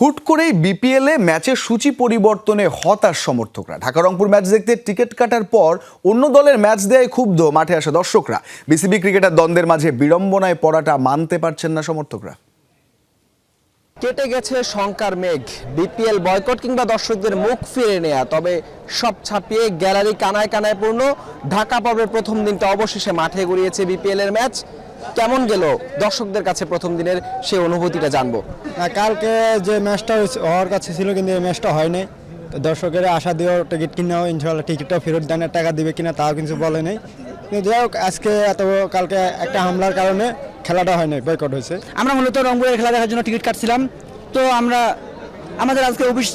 হুট করেই বিপিএল ম্যাচের সূচি পরিবর্তনে হতাশ সমর্থকরা। ঢাকা রংপুর ম্যাচ দেখতে টিকিট কাটার পর অন্য দলের ম্যাচ দেয় ক্ষুব্ধ মাঠে আসা দর্শকরা। বিসিবি ক্রিকেটার দ্বন্দ্বের মাঝে বিড়ম্বনায় পড়াটা মানতে পারছেন না সমর্থকরা। কেটে গেছে শঙ্কার মেঘ। বিপিএল বয়কট কিংবা দর্শকদের মুখ ফিরে নেয়া, তবে সব ছাপিয়ে গ্যালারি কানায় কানায় পূর্ণ। ঢাকা পর্বের প্রথম দিনটা অবশেষে মাঠে গড়িয়েছে বিপিএল এর ম্যাচ। কেমন গেল দর্শকদের কাছে প্রথম দিনের সেই অনুভূতিটা জানব? কালকে যে ম্যাচটা হওয়ার কাছে ছিল কিন্তু এই ম্যাচটা হয়নি। দর্শকের আশা দিয়েও টিকিট কিনেও ইনশাল্লাহ টিকিটটা ফেরত দেন টাকা দিবে কিনা তাও কিছু বলে নাই। কিন্তু যাই হোক আজকে এত কালকে একটা হামলার কারণে খেলাটা হয়নি বয়কট হয়েছে। আমরা মূলত রংপুরের খেলা দেখার জন্য টিকিট কাটছিলাম। তো আমরা আমাদের আজকে অফিস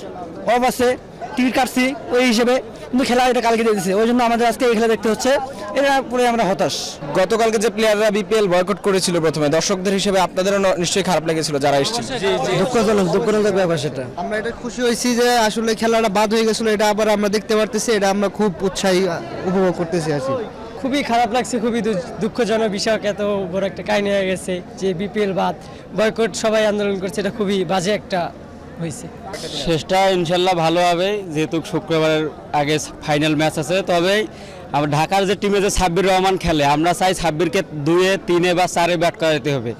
অফ আছে টিকিট কাটছি ওই হিসেবে। কিন্তু খেলা এটা কালকে দিয়ে দিচ্ছে ওই জন্য আমাদের আজকে এই খেলা দেখতে হচ্ছে। এটা পরে আমরা হতাশ। গতকালকে যে প্লেয়াররা বিপিএল বয়কট করেছিল প্রথমে দর্শকদের হিসেবে আপনাদেরও নিশ্চয়ই খারাপ লেগেছিল যারা এসেছিল। দুঃখজনক দুঃখজনক ব্যাপার সেটা। আমরা এটা খুশি হয়েছি যে আসলে খেলাটা বাদ হয়ে গেছিল এটা আবার আমরা দেখতে পারতেছি এটা আমরা খুব উৎসাহী উপভোগ করতেছি আছি খুবই খারাপ লাগছে খুবই দুঃখজনক বিষয়ক এত বড় একটা কাহিনী হয়ে গেছে যে বিপিএল বাদ বয়কট সবাই আন্দোলন করছে এটা খুবই বাজে একটা হয়েছে। শেষটা ইনশাল্লাহ ভালো হবে, যেহেতু শুক্রবারের আগে ফাইনাল ম্যাচ আছে। তবে আমার ঢাকার যে টিমে যে সাব্বির রহমান খেলে, আমরা চাই সাব্বিরকে দুয়ে, তিনে বা চারে ব্যাট করাতে হবে।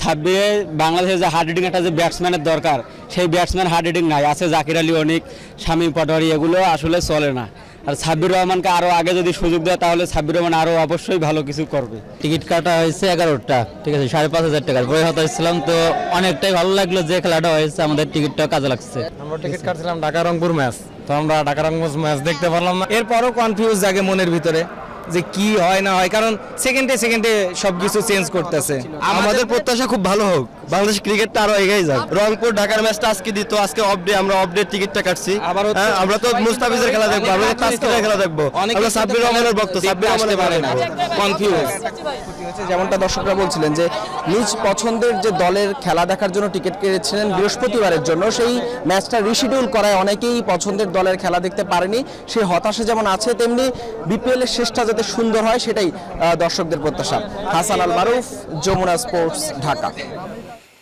সাব্বিরে বাংলাদেশের যে হার্ড হিটিং একটা যে ব্যাটসম্যানের দরকার, সেই ব্যাটসম্যান হার্ড হিটিং নাই। আছে জাকির আলী, অনিক, শামীম পটোয়ারি, এগুলো আসলে চলে না। আর সাব্বির রহমানকে আরও আগে যদি সুযোগ দেয় তাহলে সাব্বির রহমান আরও অবশ্যই ভালো কিছু করবে। টিকিট কাটা হয়েছে এগারোটা ঠিক আছে সাড়ে পাঁচ হাজার টাকার। বই হতা ছিলাম তো অনেকটাই ভালো লাগল যে খেলাটা হয়েছে আমাদের টিকিটটা কাজে লাগছে। আমরা টিকিট কাটছিলাম ঢাকা রংপুর ম্যাচ। তো আমরা ঢাকা রংপুর ম্যাচ দেখতে পারলাম না। এরপরও কনফিউজ জাগে মনের ভিতরে যে কি হয় না হয় কারণ সেকেন্ডে সেকেন্ডে সবকিছু চেঞ্জ করতেছে। আমাদের প্রত্যাশা খুব ভালো হোক। বাংলাদেশ ক্রিকেটটা আরও এগিয়ে যাক। রংপুর ঢাকার ম্যাচটা আজকে দিত আজকে অফ ডে আমরা অফ ডে টিকিটটা কাটছি হ্যাঁ, আমরা তো মুস্তাফিজের খেলা দেখব আমরা তো তাসকিনের খেলা দেখব। আমরা সাব্বির রহমানের ভক্ত সাব্বির রহমানের খেলা দেখব কনফিউজ যেমনটা দর্শকরা বলছিলেন যে নিজ পছন্দের যে দলের খেলা দেখার জন্য টিকিট কেটেছিলেন বৃহস্পতিবারের জন্য সেই ম্যাচটা রিশিডিউল করায় অনেকেই পছন্দের দলের খেলা দেখতে পারেনি। সেই হতাশা যেমন আছে তেমনি বিপিএল এর শেষটা যাতে সুন্দর হয় সেটাই আহ, দর্শকদের প্রত্যাশা। হাসান আল মারুফ যমুনা স্পোর্টস ঢাকা।